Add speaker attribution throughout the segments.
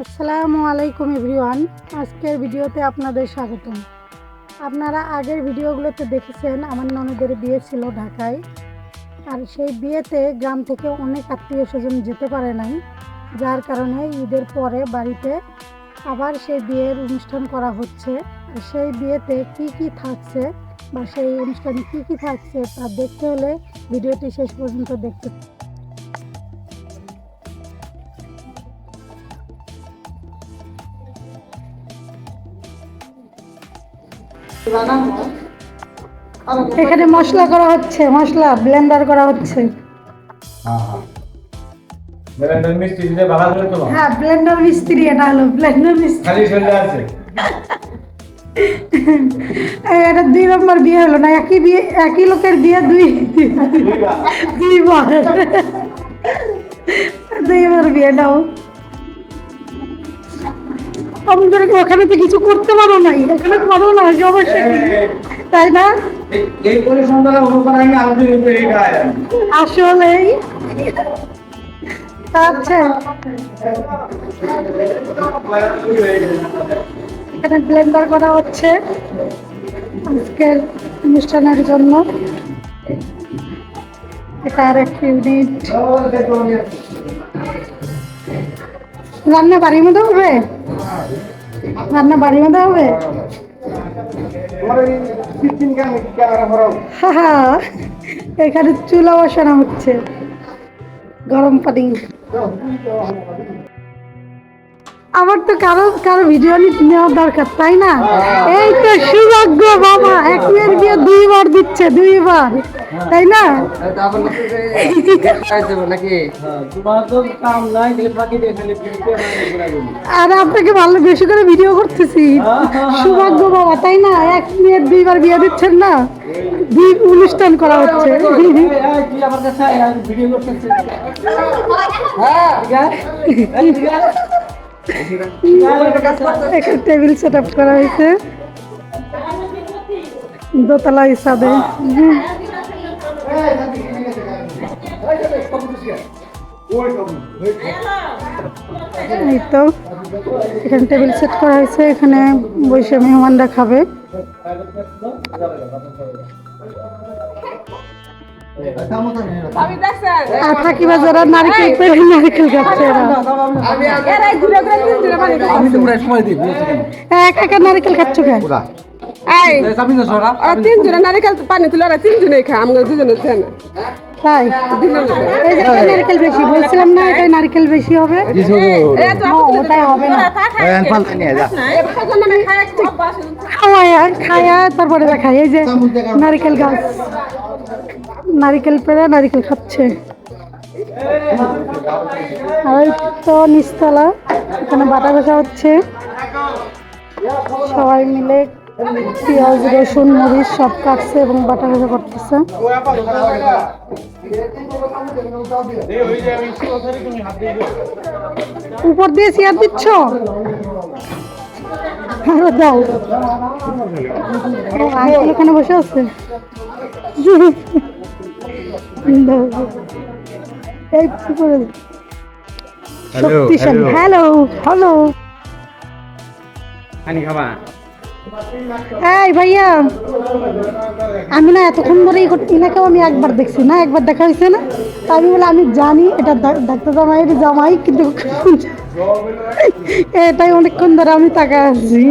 Speaker 1: আসসালামু আলাইকুম এভরিওয়ান। আজকের ভিডিওতে আপনাদের স্বাগতম। আপনারা আগের ভিডিওগুলোতে দেখেছেন, আমার ননদের বিয়ে ছিল ঢাকায়। আর সেই বিয়েতে গ্রাম থেকে অনেক আত্মীয় স্বজন যেতে পারে নাই। যার কারণে ঈদের পরে বাড়িতে আবার সেই বিয়ের অনুষ্ঠান করা হচ্ছে। আর সেই বিয়েতে কি কি থাকছে বা সেই অনুষ্ঠানে কি কি থাকছে তা দেখতে হলে ভিডিওটি শেষ পর্যন্ত দেখতে এখানে মশলা করা হচ্ছে মশলা ব্লেন্ডার করা হচ্ছে।
Speaker 2: ব্লেন্ডার দিলে ভালো করে তো?
Speaker 1: হ্যাঁ ব্লেন্ডার মিস্ত্রি এটা হলো ব্লেন্ডার মিস্ত্রি।
Speaker 2: খালি আছে?
Speaker 1: এটা দুই নম্বর বিয়ে হলো না একই বিয়ে একই লোকের বিয়ে দুই দুইবার। দুইবার বিয়ে নাও। ওখানে তো কিছু করতে পারো নাই। এখানে করো না সমস্যা কি তাই না? আসলেই। আচ্ছা। এখানে ব্লেন্ডার করা হচ্ছে আজকের অনুষ্ঠানের জন্য। এটা আর এক ইউনিট রান্না বাড়ির মধ্যে হবে? রান্না বাড়ি মধ্যে হবে? এখানে চুলা বসানো হচ্ছে। গরম পানি। আমার তো কারও কারও ভিডিও নেওয়ার দরকার তাই না? এই তো সৌভাগ্য বাবা এক মেয়ের বিয়ে দুইবার দিচ্ছে দুইবার তাই না। আর আপনাকে ভালো বেশি করে ভিডিও করতেছি। সৌভাগ্য বাবা তাই না? এক মেয়ের দুইবার বিয়ে দিচ্ছেন না? দুই অনুষ্ঠান করা হচ্ছে।
Speaker 2: ভিডিও করতেছি।
Speaker 1: এখানে টেবিল সেট আপ করা হয়েছে। দোতলা হিসাবে এই তো, এখানে টেবিল সেট করা হয়েছে। এখানে বসে মেহমানরা খাবে। নারকেল খাচ্ছে
Speaker 2: কেন?
Speaker 3: তিনজনে নারিকেল পানি তুলে ওরা তিনজনে খায় আমরা দুজনে না
Speaker 1: তাই নারকেল বেশি বলছিলাম না এটা নারকেল বেশি হবে ওটাই হবে না খাওয়ায়া খায়া তারপরে দেখাই এই যে নারকেল গাছ নারকেল পেড়ে, নারকেল খাচ্ছে। আর তো নিচতলা, এখানে বাটা ঘষা হচ্ছে। সবাই মিলে পেঁয়াজ, রসুন, মরিচ সব কাটছে এবং বাটা ঘষা করতেছে। উপর দিয়ে চেয়ার দিচ্ছ? দাও। আঙ্কেল বসে আছে। শক্তিশালী হ্যালো হ্যালো এই ভাইয়া আমি না এতক্ষণ ধরে এনাকেও আমি একবার দেখছি না একবার দেখা হয়েছে না? তা আমি বলে আমি জানি এটা ডাক্তার জামাইয়ের জামাই কিন্তু এটাই অনেকক্ষণ ধরে আমি তাকা আছি।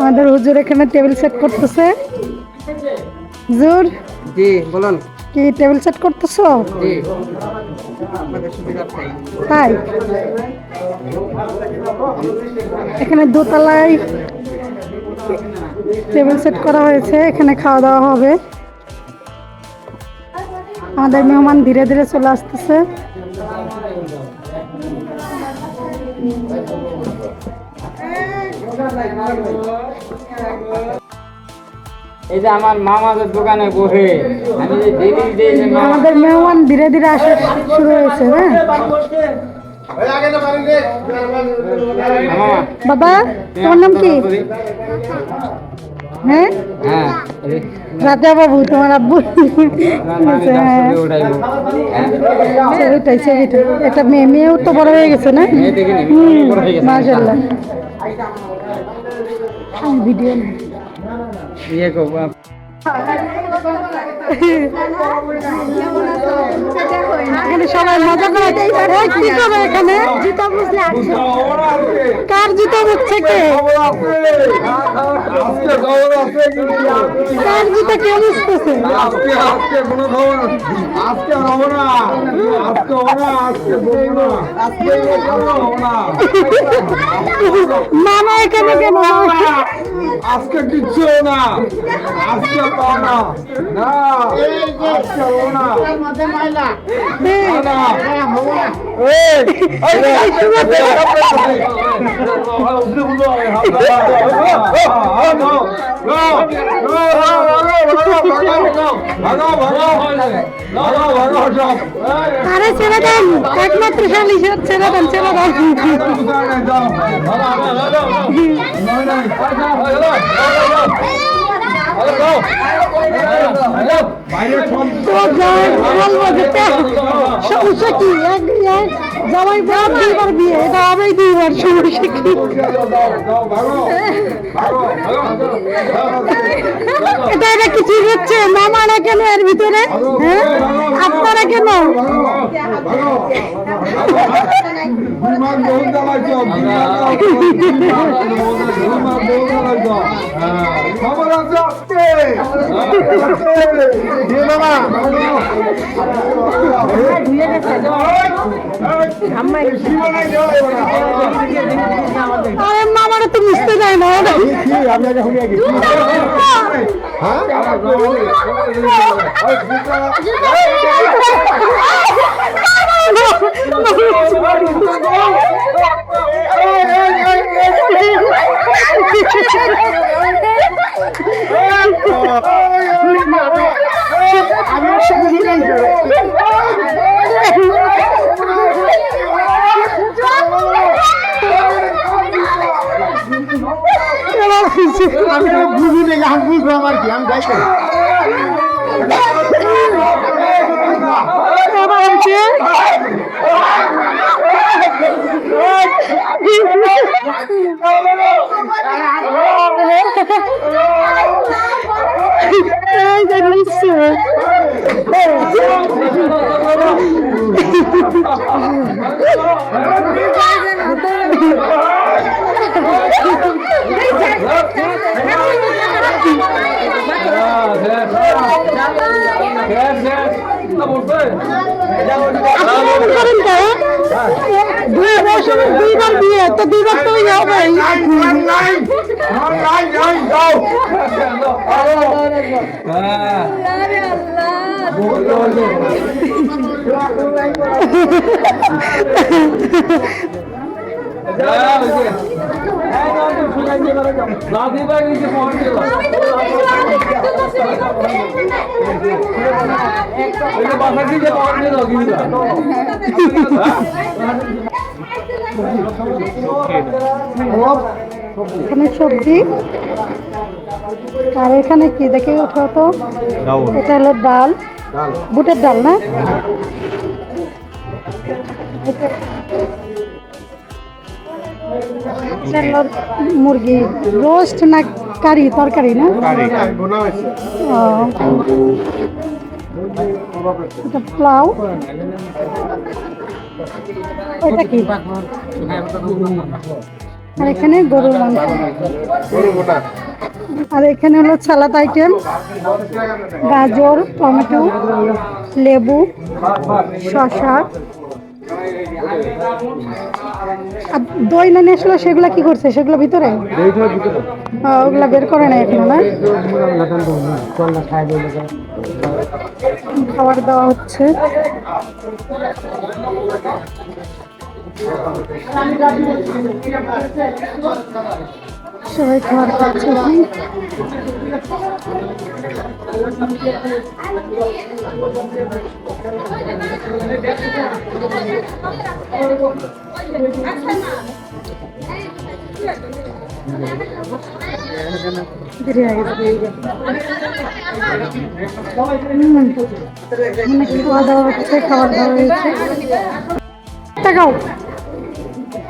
Speaker 1: আমাদের হুজুর এখানে টেবিল সেট করতেছে। হুজুর?
Speaker 2: জি বলুন।
Speaker 1: কি টেবিল সেট করতেছো?
Speaker 2: জি।
Speaker 1: তাই? এখানে দোতলায় টেবিল সেট করা হয়েছে এখানে খাওয়া দাওয়া হবে। আমাদের মেহমান ধীরে ধীরে চলে আসতেছে।
Speaker 2: এই যে আমার মামাদের দোকানে বসে। আমি যে
Speaker 1: আমাদের মেহমান ধীরে ধীরে আসা শুরু হয়েছে হ্যাঁ? বাবা তোমার নাম কি? হ্যাঁ?
Speaker 2: হ্যাঁ।
Speaker 1: রাজা বাবু তোমার আব্বু। ছবিটাই এটা মেয়ে মেয়েও তো বড় হয়ে গেছে না? হুম
Speaker 2: বড়
Speaker 1: ভিডিও
Speaker 2: ইয়ে
Speaker 1: এখানে সবাই মজা করে এই কি করে এখানে জুতা বুঝলে কার জুতা বুঝছে কে কার জুতা কে বুঝতেছে
Speaker 4: আজকে আজকে কোনো খবর আজকে হব না আজকে হব না আজকে বলব না আজকে হব না
Speaker 1: মামা এখানে কেন
Speaker 4: আজকে কিচ্ছু না আজকে না না আজকে হব না। এই, এই, এই,
Speaker 1: আরে ছেড়ে দেন একমাত্র শালি ছেড়ে দেন ছেড়ে দেন যে এটা এটা কিছু হচ্ছে মামারা কেন এর ভিতরে হ্যাঁ আপনারা কেন
Speaker 4: বিমান খবর আছে আজকে দিয়ে বাবা
Speaker 1: আরে মামারা তো মিশতে যায় না
Speaker 4: হ্যাঁ আমি বুঝি নেই আমি বুঝব আমার কি আমি যাইতে
Speaker 1: এবার হচ্ছে এই যে নিচ্ছে। আপনি মনে করেন তো, দুই বছর বিয়ে তো দুইবার তো ইয়ে হবে এখানে সবজি। আর এখানে কি দেখে ওঠা তো? এটা হলো ডাল। বুটের ডাল না? মুরগি? রোস্ট না কারি তরকারি না। পোলাও। এটা কি? আর এখানে গরুর মাংস। আর এখানে হলো সালাদ আইটেম গাজর টমেটো লেবু শসা। আর দই না নিয়ে আসলে সেগুলো কি করছে? সেগুলো ভিতরে? ওগুলা বের করে না এখনও, না? খাবার দেওয়া হচ্ছে। সবাই হয়ে গেছে। হুম, অনেক খাওয়া দাওয়া হচ্ছে খাবার দাওয়া হয়েছে। টাকাও।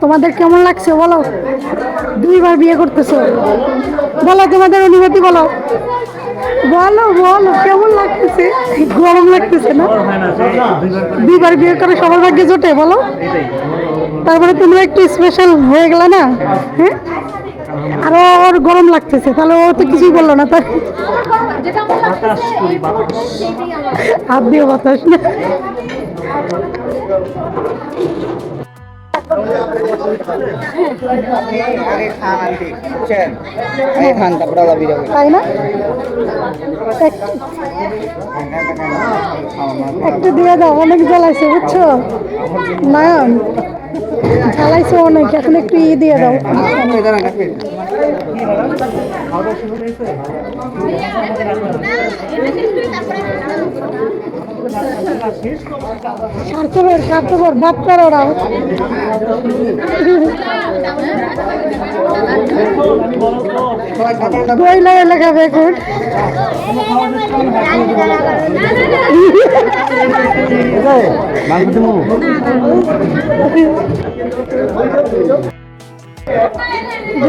Speaker 1: তোমাদের কেমন লাগছে বলো? দুইবার বিয়ে করতেছো। বলো তোমাদের অনুভূতি বলো। বলো বলো, কেমন লাগতেছে? গরম লাগতেছে না? দুইবার বিয়ে করে সবার ভাগ্যে জোটে, বলো। তারপরে তোমরা একটু স্পেশাল হয়ে গেলে না? হ্যাঁ? আরও ওর গরম লাগতেছে, তাহলে ও তো কিছুই বলল না, তাই। হাত দিয়ে বাতাস না। একটু দিয়ে দাও অনেক জ্বালাইছে বুঝছ নয়ন জ্বালাইছে অনেক এখন একটু ই দিয়ে দাও স্বার্থপর স্বার্থপর বাচ্চারা ওরাও বইলা এলাকা বেকুন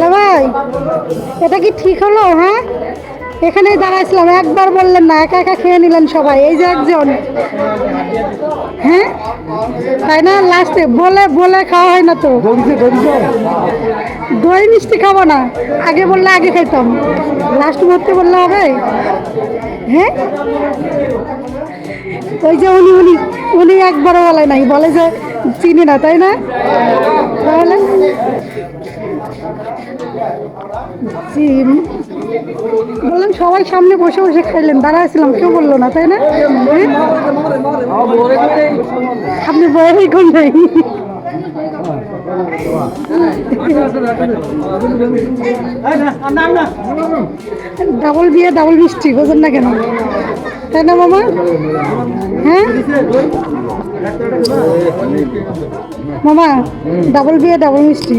Speaker 1: ভাই এটা কি ঠিক হলো হ্যাঁ? এখানেই দাঁড়াইছিলাম, একবার বললেন না, একা একা খেয়ে নিলেন সবাই, এই যে একজন। হ্যাঁ? তাই না? লাস্টে বলে বলে খাওয়া হয় না তো। দই মিষ্টি খাব না, আগে বললে আগে খাইতাম। লাস্ট মুহূর্তে বললে হবে? হ্যাঁ? ওই যে উনি উনি উনি একবারও বলে নাই, বলে যে চিনি না, তাই না? তাহলে? বললাম, সবাই সামনে বসে বসে খাইলেন, দাঁড়াইছিলাম, কেউ বলল না, তাই না? হ্যাঁ? আপনি বয়েরই কোন ডাবল বিয়ে, ডাবল মিষ্টি, বোঝেন না কেন। তাই না, মামা? হ্যাঁ? মামা ডাবল বিয়ে ডাবল মিষ্টি।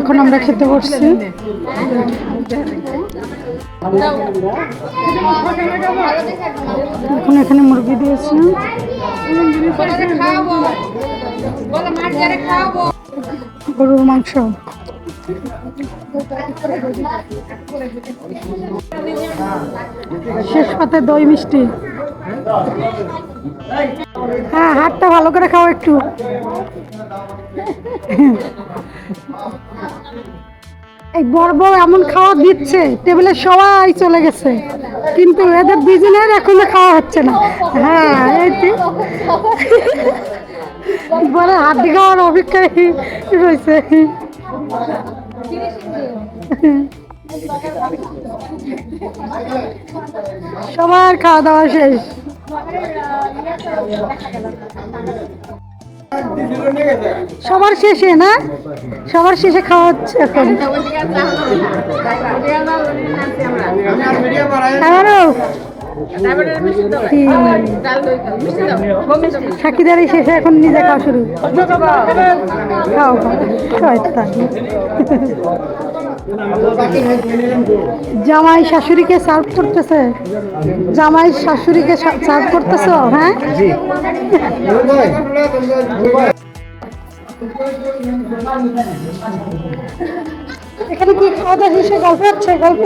Speaker 1: এখন আমরা খেতে বসছি। এখন এখানে মুরগি দিয়েছি। গরুর মাংস। শেষ পাতে দই, মিষ্টি। হ্যাঁ হাতটা ভালো করে খাও একটু। এই বড় বড় এমন খাওয়া দিচ্ছে, টেবিলে সবাই চলে গেছে। কিন্তু এদের দুজনের এখনও খাওয়া হচ্ছে না। হ্যাঁ এই যে। বলে হাড্ডি খাওয়ার অপেক্ষায় রয়েছে। সবার খাওয়া দাওয়া শেষ। সবার শেষে না? সবার শেষে খাওয়া হচ্ছে এখন। আমারও সাকিদারি শেষে এখন নিজে খাওয়া শুরু। জামাই শাশুড়িকে সার্ভ করতেছে। জামাই শাশুড়িকে সার্ভ করতেছ? হ্যাঁ? এখানে কি খাওয়া দাওয়া শেষে গল্প হচ্ছে? গল্প?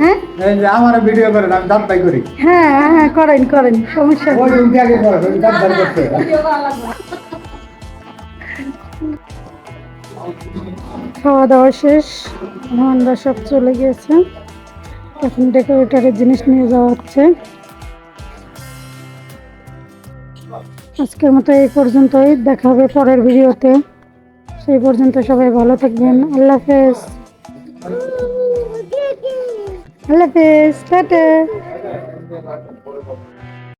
Speaker 1: হ্যাঁ?
Speaker 4: এই যে আমার ভিডিও করেন আমি দাঁত বাই করি।
Speaker 1: হ্যাঁ হ্যাঁ করেন করেন সমস্যা
Speaker 4: ওই উঠে আগে করে দাঁত বাই করতে
Speaker 1: খাওয়া দাওয়া শেষ মেহমানরা সব চলে গিয়েছে। এখন ডেকোরেটরের জিনিস নিয়ে যাওয়া হচ্ছে। আজকের মতো এই পর্যন্তই দেখা হবে পরের ভিডিওতে। সেই পর্যন্ত সবাই ভালো থাকবেন। আল্লাহ হাফেজ। আল্লাহ হাফেজ। টাটা।